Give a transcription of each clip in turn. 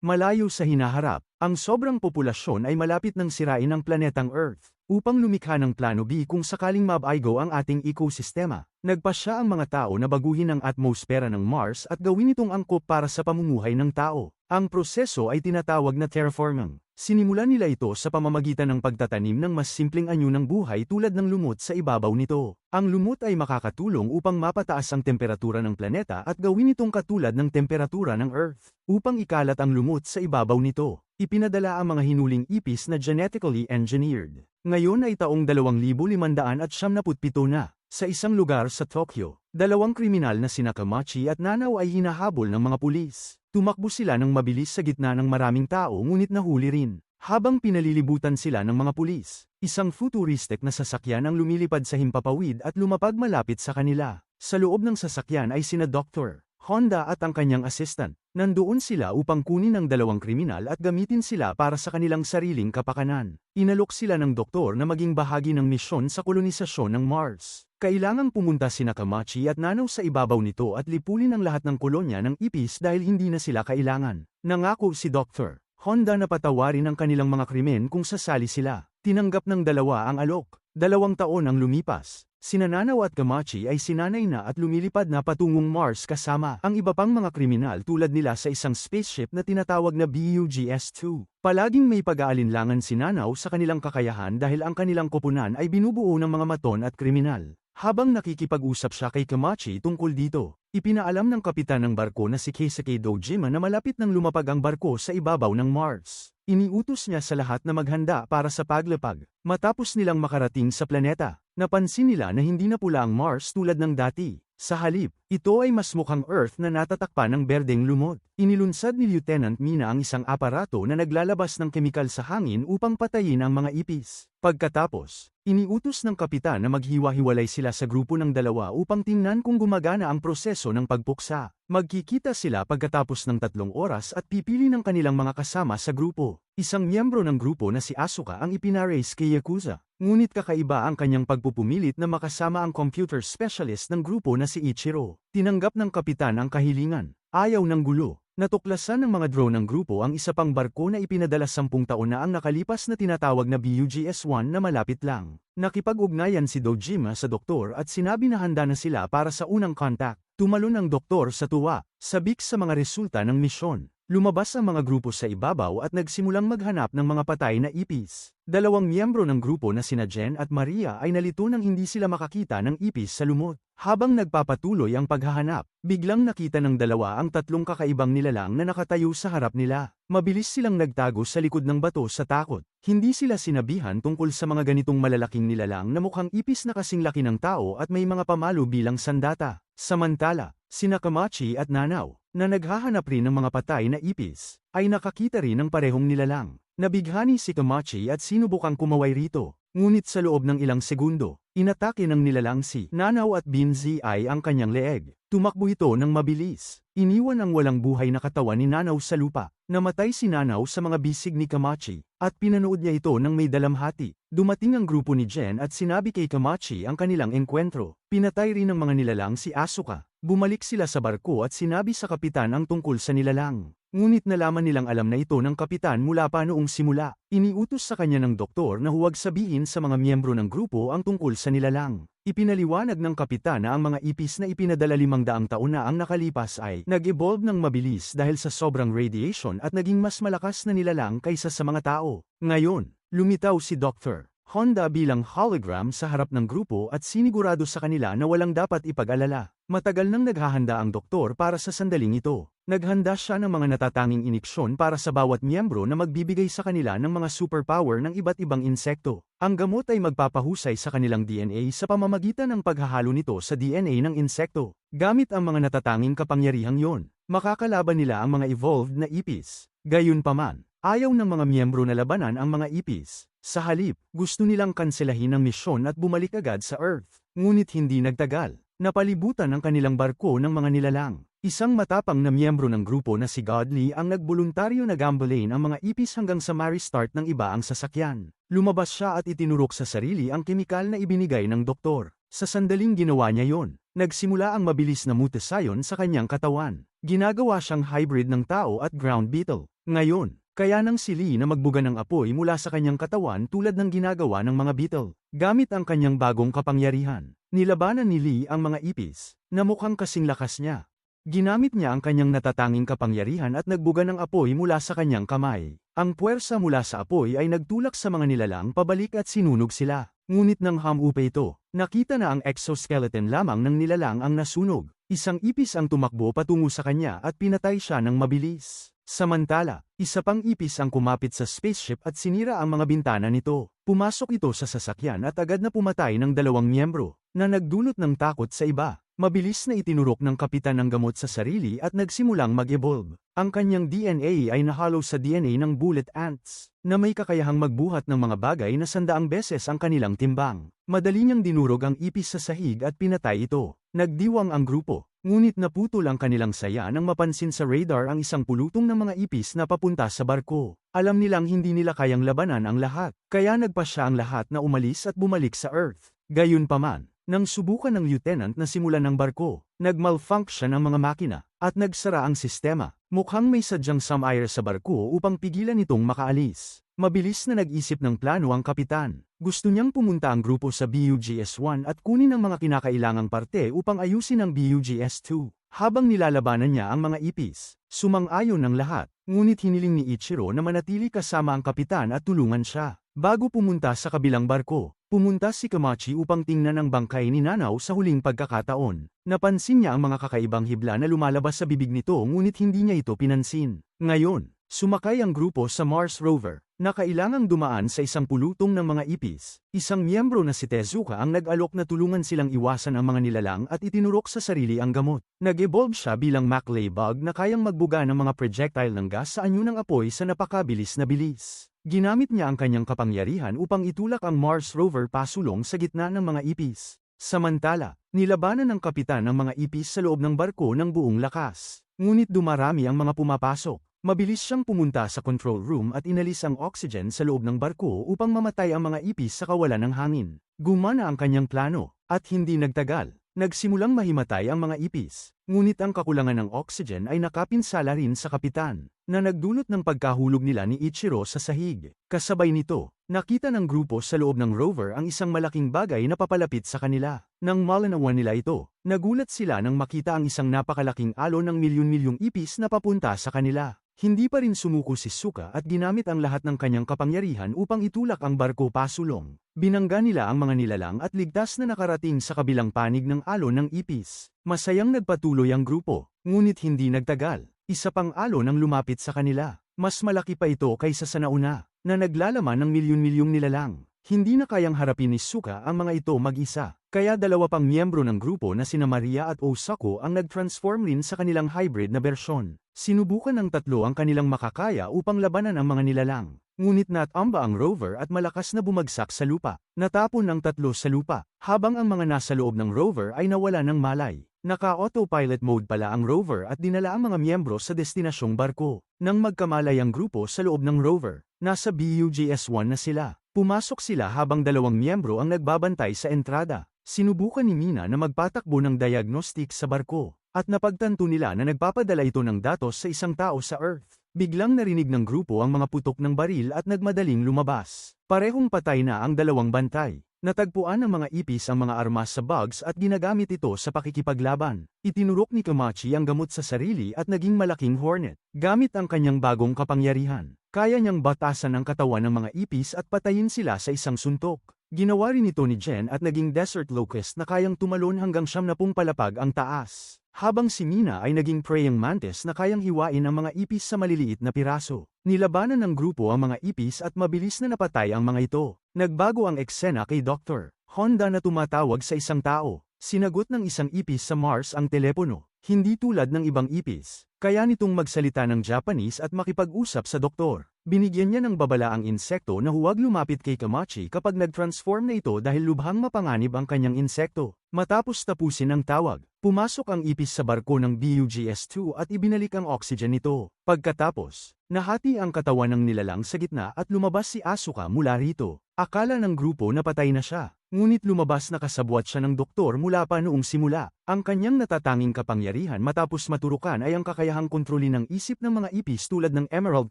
Malayo sa hinaharap, ang sobrang populasyon ay malapit ng sirain ang planetang Earth, upang lumikha ng plano B kung sakaling mabaigo ang ating ekosistema. Nagpa siya ang mga tao na baguhin ang atmosfera ng Mars at gawin itong angkop para sa pamumuhay ng tao. Ang proseso ay tinatawag na terraforming. Sinimulan nila ito sa pamamagitan ng pagtatanim ng mas simpleng anyo ng buhay tulad ng lumot sa ibabaw nito. Ang lumot ay makakatulong upang mapataas ang temperatura ng planeta at gawin itong katulad ng temperatura ng Earth. Upang ikalat ang lumot sa ibabaw nito, ipinadala ang mga hinuling ipis na genetically engineered. Ngayon ay taong 2577 na. Sa isang lugar sa Tokyo, dalawang kriminal na sina Kamachi at Nanaw ay hinahabol ng mga pulis. Tumakbo sila ng mabilis sa gitna ng maraming tao ngunit nahuli rin. Habang pinalilibutan sila ng mga pulis, isang futuristic na sasakyan ang lumilipad sa himpapawid at lumapag malapit sa kanila. Sa loob ng sasakyan ay sina Dr. Honda at ang kanyang assistant. Nandoon sila upang kunin ang dalawang kriminal at gamitin sila para sa kanilang sariling kapakanan. Inalok sila ng doktor na maging bahagi ng misyon sa kolonisasyon ng Mars. Kailangang pumunta si Nakamachi at Nanaw sa ibabaw nito at lipulin ang lahat ng kolonya ng ipis dahil hindi na sila kailangan. Nangako si Dr. Honda na patawarin ang kanilang mga krimen kung sasali sila. Tinanggap ng dalawa ang alok. Dalawang taon ang lumipas. Sinananaw at Kamachi ay sinanay na at lumilipad na patungong Mars kasama ang iba pang mga kriminal tulad nila sa isang spaceship na tinatawag na BUGS-2. Palaging may pag-aalinlangan si Nanaw sa kanilang kakayahan dahil ang kanilang koponan ay binubuo ng mga maton at kriminal. Habang nakikipag-usap siya kay Kamachi tungkol dito, ipinaalam ng kapitan ng barko na si Keisuke Dojima na malapit nang lumapag ang barko sa ibabaw ng Mars. Iniutos niya sa lahat na maghanda para sa paglapag. Matapos nilang makarating sa planeta, napansin nila na hindi na pula ang Mars tulad ng dati. Sa halip, ito ay mas mukhang Earth na natatakpan ng berdeng lumot. Inilunsad ni Lieutenant Mina ang isang aparato na naglalabas ng kemikal sa hangin upang patayin ang mga ipis. Pagkatapos, iniutos ng kapitan na maghiwa-hiwalay sila sa grupo ng dalawa upang tingnan kung gumagana ang proseso ng pagpuksa. Magkikita sila pagkatapos ng tatlong oras at pipili ng kanilang mga kasama sa grupo. Isang miyembro ng grupo na si Asuka ang ipinares kay Yakuza. Ngunit kakaiba ang kanyang pagpupumilit na makasama ang computer specialist ng grupo na si Ichiro. Tinanggap ng kapitan ang kahilingan. Ayaw ng gulo. Natuklasan ng mga drone ng grupo ang isa pang barko na ipinadala sampung taon na ang nakalipas na tinatawag na BUGS-1 na malapit lang. Nakipag-ugnayan si Dojima sa doktor at sinabi na handa na sila para sa unang contact. Tumalon ang doktor sa tuwa, sabik sa mga resulta ng misyon. Lumabas ang mga grupo sa ibabaw at nagsimulang maghanap ng mga patay na ipis. Dalawang miyembro ng grupo na sina Jen at Maria ay nalito nang hindi sila makakita ng ipis sa lumot. Habang nagpapatuloy ang paghahanap, biglang nakita ng dalawa ang tatlong kakaibang nilalang na nakatayo sa harap nila. Mabilis silang nagtago sa likod ng bato sa takot. Hindi sila sinabihan tungkol sa mga ganitong malalaking nilalang na mukhang ipis na kasing laki ng tao at may mga pamalo bilang sandata. Samantala, sina Kamachi at Nanaw, na naghahanap rin ng mga patay na ipis, ay nakakita rin ng parehong nilalang. Nabighani si Kamachi at sinubukang kumaway rito, ngunit sa loob ng ilang segundo, inatake ng nilalang si Nanaw at Binzi ay ang kanyang leeg. Tumakbo ito ng mabilis. Iniwan ang walang buhay na katawan ni Nanaw sa lupa. Namatay si Nanaw sa mga bisig ni Kamachi, at pinanood niya ito ng may dalamhati. Dumating ang grupo ni Jen at sinabi kay Kamachi ang kanilang enkwentro. Pinatay rin ng mga nilalang si Asuka. Bumalik sila sa barko at sinabi sa kapitan ang tungkol sa nilalang. Ngunit nalaman nilang alam na ito ng kapitan mula pa noong simula. Iniutos sa kanya ng doktor na huwag sabihin sa mga miyembro ng grupo ang tungkol sa nilalang. Ipinaliwanag ng kapitan na ang mga ipis na ipinadala limang daang taon na ang nakalipas ay nag-evolve ng mabilis dahil sa sobrang radiation at naging mas malakas na nilalang kaysa sa mga tao. Ngayon, lumitaw si Dr. Honda bilang hologram sa harap ng grupo at sinigurado sa kanila na walang dapat ipag-alala. Matagal nang naghahanda ang doktor para sa sandaling ito. Naghanda siya ng mga natatanging iniksyon para sa bawat miyembro na magbibigay sa kanila ng mga superpower ng iba't ibang insekto. Ang gamot ay magpapahusay sa kanilang DNA sa pamamagitan ng paghahalo nito sa DNA ng insekto. Gamit ang mga natatanging kapangyarihang yon, makakalaban nila ang mga evolved na ipis. Gayunpaman, ayaw ng mga miyembro na labanan ang mga ipis. Sa halip, gusto nilang kanselahin ang misyon at bumalik agad sa Earth. Ngunit hindi nagtagal. Napalibutan ang kanilang barko ng mga nilalang. Isang matapang na miyembro ng grupo na si Godly ang nagboluntaryo na gambolain ang mga ipis hanggang sa ma-restart ng iba ang sasakyan. Lumabas siya at itinurok sa sarili ang kemikal na ibinigay ng doktor. Sa sandaling ginawa niya yon, nagsimula ang mabilis na mutasayon sa kanyang katawan. Ginagawa siyang hybrid ng tao at ground beetle. Ngayon, kaya nang si Lee na magbuga ng apoy mula sa kanyang katawan tulad ng ginagawa ng mga beetle. Gamit ang kanyang bagong kapangyarihan, nilabanan ni Lee ang mga ipis, na mukhang kasing lakas niya. Ginamit niya ang kanyang natatanging kapangyarihan at nagbuga ng apoy mula sa kanyang kamay. Ang puwersa mula sa apoy ay nagtulak sa mga nilalang pabalik at sinunog sila. Ngunit nang hamupe ito, nakita na ang exoskeleton lamang ng nilalang ang nasunog. Isang ipis ang tumakbo patungo sa kanya at pinatay siya ng mabilis. Samantala, isa pang ipis ang kumapit sa spaceship at sinira ang mga bintana nito. Pumasok ito sa sasakyan at agad na pumatay ng dalawang miyembro, na nagdulot ng takot sa iba. Mabilis na itinurok ng kapitan ng gamot sa sarili at nagsimulang mag-evolve. Ang kanyang DNA ay nahalo sa DNA ng bullet ants, na may kakayahang magbuhat ng mga bagay na sandaang beses ang kanilang timbang. Madali niyang dinurog ang ipis sa sahig at pinatay ito. Nagdiwang ang grupo, ngunit naputol ang kanilang saya nang mapansin sa radar ang isang pulutong ng mga ipis na papunta sa barko. Alam nilang hindi nila kayang labanan ang lahat, kaya nagpa siya ang lahat na umalis at bumalik sa Earth. Gayunpaman, nang subukan ng lieutenant na simulan ng barko, nagmalfunction ang mga makina, at nagsara ang sistema. Mukhang may sadyang some-air sa barko upang pigilan itong makaalis. Mabilis na nag-isip ng plano ang kapitan. Gusto niyang pumunta ang grupo sa BUGS-1 at kunin ang mga kinakailangang parte upang ayusin ang BUGS-2. Habang nilalabanan niya ang mga ipis, sumang-ayon ng lahat, ngunit hiniling ni Ichiro na manatili kasama ang kapitan at tulungan siya. Bago pumunta sa kabilang barko, pumunta si Kamachi upang tingnan ang bangkay ni Nanaw sa huling pagkakataon. Napansin niya ang mga kakaibang hibla na lumalabas sa bibig nito ngunit hindi niya ito pinansin. Ngayon, sumakay ang grupo sa Mars rover, na kailangang dumaan sa isang pulutong ng mga ipis. Isang miyembro na si Tezuka ang nag-alok na tulungan silang iwasan ang mga nilalang at itinurok sa sarili ang gamot. Nag-evolve siya bilang Maclay bug na kayang magbuga ng mga projectile ng gas sa anyo ng apoy sa napakabilis na bilis. Ginamit niya ang kanyang kapangyarihan upang itulak ang Mars rover pasulong sa gitna ng mga ipis. Samantala, nilabanan ng kapitan ang mga ipis sa loob ng barko ng buong lakas. Ngunit dumarami ang mga pumapasok. Mabilis siyang pumunta sa control room at inalis ang oxygen sa loob ng barko upang mamatay ang mga ipis sa kawalan ng hangin. Gumana ang kanyang plano, at hindi nagtagal, nagsimulang mahimatay ang mga ipis. Ngunit ang kakulangan ng oxygen ay nakapinsala rin sa kapitan na nagdulot ng pagkahulog nila ni Ichiro sa sahig. Kasabay nito, nakita ng grupo sa loob ng rover ang isang malaking bagay na papalapit sa kanila. Nang malanawan nila ito, nagulat sila nang makita ang isang napakalaking alon ng milyon-milyong ipis na papunta sa kanila. Hindi pa rin sumuko si Suka at ginamit ang lahat ng kanyang kapangyarihan upang itulak ang barko pasulong. Binangga nila ang mga nilalang at ligtas na nakarating sa kabilang panig ng alon ng ipis. Masayang nagpatuloy ang grupo, ngunit hindi nagtagal. Isa pang alon ang lumapit sa kanila. Mas malaki pa ito kaysa sa nauna, na naglalaman ng milyon-milyong nilalang. Hindi na kayang harapin ni Suka ang mga ito mag-isa, kaya dalawa pang miyembro ng grupo na sina Maria at Osako ang nag-transform rin sa kanilang hybrid na bersyon. Sinubukan ng tatlo ang kanilang makakaya upang labanan ang mga nilalang. Ngunit natamba ang rover at malakas na bumagsak sa lupa. Natapon ng tatlo sa lupa, habang ang mga nasa loob ng rover ay nawala ng malay. Naka-autopilot mode pala ang rover at dinala ang mga miyembro sa destinasyong barko. Nang magkamalay ang grupo sa loob ng rover, nasa BUGS-1 na sila. Pumasok sila habang dalawang miyembro ang nagbabantay sa entrada. Sinubukan ni Mina na magpatakbo ng diagnostic sa barko, at napagtanto nila na nagpapadala ito ng datos sa isang tao sa Earth. Biglang narinig ng grupo ang mga putok ng baril at nagmadaling lumabas. Parehong patay na ang dalawang bantay. Natagpuan ng mga ipis ang mga armas sa bugs at ginagamit ito sa pakikipaglaban. Itinurok ni Kamachi ang gamot sa sarili at naging malaking hornet. Gamit ang kanyang bagong kapangyarihan, kaya niyang batasan ang katawan ng mga ipis at patayin sila sa isang suntok. Ginawa rin ito ni Jen at naging desert locust na kayang tumalon hanggang siyam na pung palapag ang taas. Habang si Mina ay naging praying mantis na kayang hiwain ang mga ipis sa maliliit na piraso. Nilabanan ng grupo ang mga ipis at mabilis na napatay ang mga ito. Nagbago ang eksena kay Dr. Honda na tumatawag sa isang tao. Sinagot ng isang ipis sa Mars ang telepono. Hindi tulad ng ibang ipis. Kaya nitong magsalita ng Japanese at makipag-usap sa doktor. Binigyan niya ng babala ang insekto na huwag lumapit kay Kamachi kapag nag-transform na ito dahil lubhang mapanganib ang kanyang insekto. Matapos tapusin ang tawag, pumasok ang ipis sa barko ng BUGS-2 at ibinalik ang oxygen nito. Pagkatapos, nahati ang katawan ng nilalang sa gitna at lumabas si Asuka mula rito. Akala ng grupo na patay na siya. Ngunit lumabas na kasabwat siya ng doktor mula pa noong simula. Ang kanyang natatanging kapangyarihan matapos maturukan ay ang kakayahang kontrolin ng isip ng mga ipis tulad ng emerald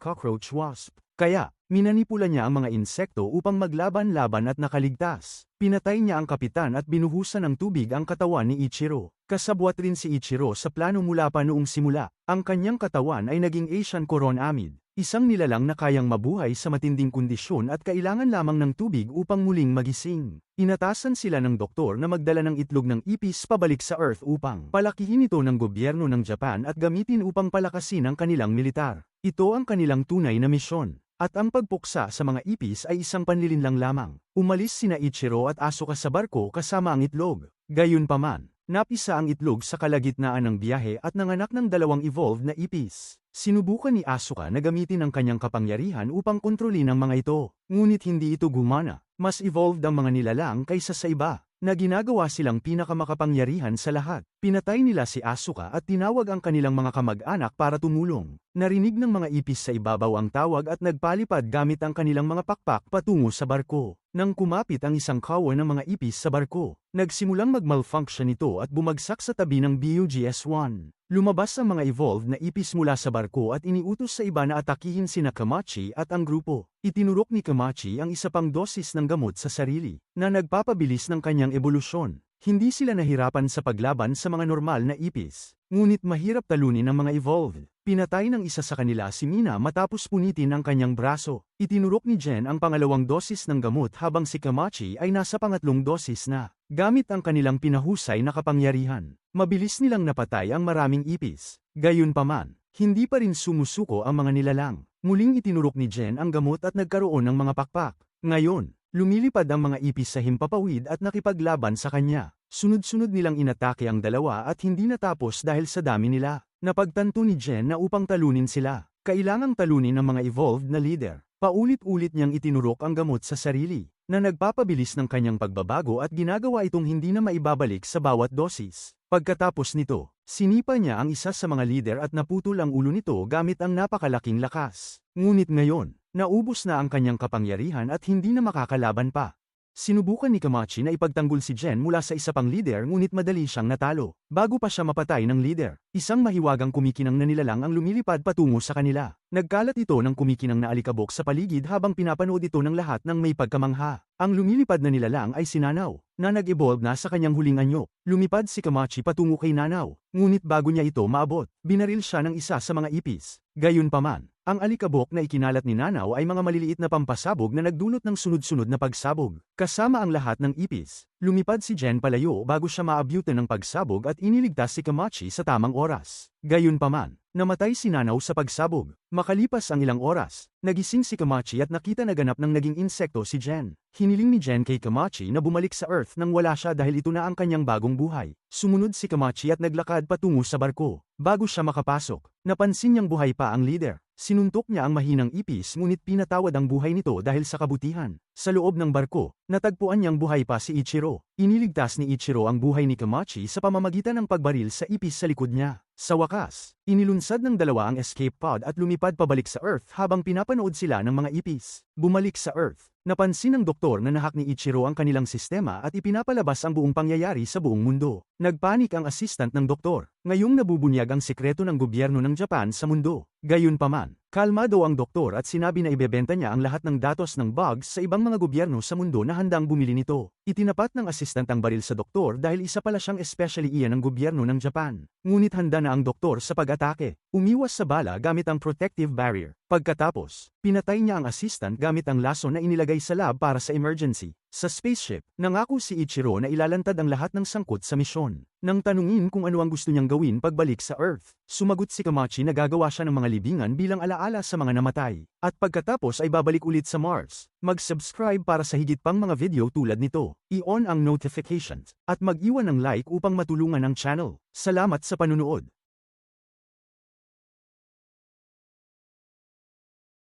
cockroach wasp. Kaya, minanipula niya ang mga insekto upang maglaban-laban at nakaligtas. Pinatay niya ang kapitan at binuhusan ng tubig ang katawan ni Ichiro. Kasabwat rin si Ichiro sa plano mula pa noong simula. Ang kanyang katawan ay naging Asian Coron Amid. Isang nilalang na kayang mabuhay sa matinding kondisyon at kailangan lamang ng tubig upang muling magising. Inatasan sila ng doktor na magdala ng itlog ng ipis pabalik sa Earth upang palakihin ito ng gobyerno ng Japan at gamitin upang palakasin ang kanilang militar. Ito ang kanilang tunay na misyon. At ang pagpuksa sa mga ipis ay isang panlilinlang lamang. Umalis sina Ichiro at Asuka sa barko kasama ang itlog. Gayunpaman, napisa ang itlog sa kalagitnaan ng biyahe at nanganak ng dalawang evolved na ipis. Sinubukan ni Asuka na gamitin ang kanyang kapangyarihan upang kontrolin ang mga ito. Ngunit hindi ito gumana. Mas evolved ang mga nilalang kaysa sa iba na ginagawa silang pinakamakapangyarihan sa lahat. Pinatay nila si Asuka at tinawag ang kanilang mga kamag-anak para tumulong. Narinig ng mga ipis sa ibabaw ang tawag at nagpalipad gamit ang kanilang mga pakpak patungo sa barko. Nang kumapit ang isang kawan ng mga ipis sa barko, nagsimulang mag-malfunction ito at bumagsak sa tabi ng BUGS-1. Lumabas ang mga evolved na ipis mula sa barko at iniutos sa iba na atakihin sina Kamachi at ang grupo. Itinurok ni Kamachi ang isa pang dosis ng gamot sa sarili, na nagpapabilis ng kanyang ebolusyon. Hindi sila nahirapan sa paglaban sa mga normal na ipis, ngunit mahirap talunin ang mga evolved. Pinatay ng isa sa kanila si Mina matapos punitin ang kanyang braso. Itinurok ni Jen ang pangalawang dosis ng gamot habang si Kamachi ay nasa pangatlong dosis na. Gamit ang kanilang pinahusay na kapangyarihan, mabilis nilang napatay ang maraming ipis. Gayunpaman, hindi pa rin sumusuko ang mga nilalang. Muling itinurok ni Jen ang gamot at nagkaroon ng mga pakpak. Ngayon, lumilipad ang mga ipis sa himpapawid at nakipaglaban sa kanya. Sunod-sunod nilang inatake ang dalawa at hindi natapos dahil sa dami nila. Napagtanto ni Jen na upang talunin sila, kailangang talunin ang mga evolved na leader. Paulit-ulit niyang itinurok ang gamot sa sarili, na nagpapabilis ng kanyang pagbabago at ginagawa itong hindi na maibabalik sa bawat dosis. Pagkatapos nito, sinipa niya ang isa sa mga leader at naputol ang ulo nito gamit ang napakalaking lakas. Ngunit ngayon, naubos na ang kanyang kapangyarihan at hindi na makakalaban pa. Sinubukan ni Kamachi na ipagtanggol si Jen mula sa isa pang leader ngunit madali siyang natalo. Bago pa siya mapatay ng leader, isang mahiwagang kumikinang na nilalang ang lumilipad patungo sa kanila. Nagkalat ito ng kumikinang na alikabok sa paligid habang pinapanood ito ng lahat ng may pagkamangha. Ang lumilipad na nilalang ay si Nanaw, na nag-evolve na sa kanyang huling anyo. Lumipad si Kamachi patungo kay Nanaw, ngunit bago niya ito maabot, binaril siya ng isa sa mga ipis. Gayunpaman, ang alikabok na ikinalat ni Nanaw ay mga maliliit na pampasabog na nagdulot ng sunod-sunod na pagsabog. Kasama ang lahat ng ipis, lumipad si Jen palayo bago siya maabyutan ng pagsabog at iniligtas si Kamachi sa tamang oras. Gayunpaman, namatay si Nanaw sa pagsabog. Makalipas ang ilang oras, nagising si Kamachi at nakita na ganap ng naging insekto si Jen. Hiniling ni Jen kay Kamachi na bumalik sa Earth nang wala siya dahil ito na ang kanyang bagong buhay. Sumunod si Kamachi at naglakad patungo sa barko. Bago siya makapasok, napansin niyang buhay pa ang leader. Sinuntok niya ang mahinang ipis ngunit pinatawad ang buhay nito dahil sa kabutihan. Sa loob ng barko, natagpuan niyang buhay pa si Ichiro. Iniligtas ni Ichiro ang buhay ni Kamachi sa pamamagitan ng pagbaril sa ipis sa likod niya. Sa wakas, inilunsad ng dalawa ang escape pod at lumipad pabalik sa Earth habang pinapanood sila ng mga ipis. Bumalik sa Earth, napansin ng doktor na nahak ni Ichiro ang kanilang sistema at ipinapalabas ang buong pangyayari sa buong mundo. Nagpanik ang assistant ng doktor. Ngayong nabubunyag ang sikreto ng gobyerno ng Japan sa mundo. Gayunpaman, kalmado ang doktor at sinabi na ibebenta niya ang lahat ng datos ng bugs sa ibang mga gobyerno sa mundo na handang bumili nito. Itinapat ng assistant ang baril sa doktor dahil isa pala siyang especially iyan ng gobyerno ng Japan. Ngunit handa na ang doktor sa pag-atake. Umiwas sa bala gamit ang protective barrier. Pagkatapos, pinatay niya ang assistant gamit ang laso na inilagay sa lab para sa emergency. Sa spaceship, nangako si Ichiro na ilalantad ang lahat ng sangkot sa misyon. Nang tanungin kung ano ang gusto niyang gawin pagbalik sa Earth, sumagot si Kamachi na gagawa siya ng mga libingan bilang alaala sa mga namatay. At pagkatapos ay babalik ulit sa Mars. Mag-subscribe para sa higit pang mga video tulad nito. I-on ang notifications, at mag-iwan ng like upang matulungan ang channel. Salamat sa panunood.